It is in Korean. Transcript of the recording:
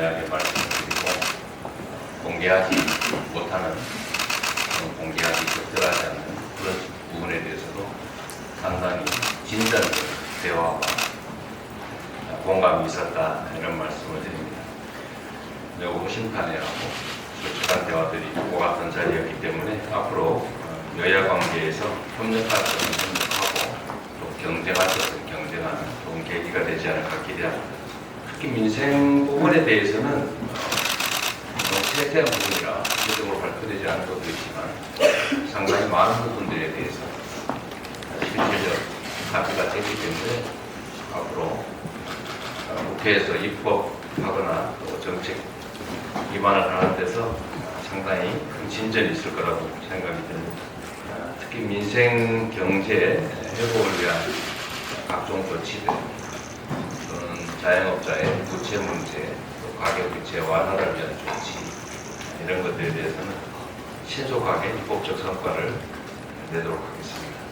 분명하게 말씀드리고 공개하지 못하는 어, 공개하기 적절하지 않는 그런 부분에 대해서도 상당히 진전된 대화와 공감이 있었다 이런 말씀을 드립니다. 매우 심판회하고 솔직한 대화들이 오갔던 자리였기 때문에 앞으로 어, 여야 관계에서 협력할 것은 협력하고 또 경쟁할 것은 계기가 되지 않을까 기대합니다. 특히 민생 부분에 대해서는 어, 너무 세세한 부분이라 구체적으로 발표되지 않은 것도 있지만 상당히 많은 부분들에 대해서 실질적 합의가 되기 때문에 앞으로 어, 국회에서 입법하거나 또 정책 위반을 하는 데서 상당히 큰 진전이 있을 거라고 생각이 듭니다. 어, 특히 민생 경제 회복을 위한 각종 조치들 자영업자의 부채 문제, 또 가격 부채 완화를 위한 조치 이런 것들에 대해서는 신속하게 입법적 성과를 내도록 하겠습니다.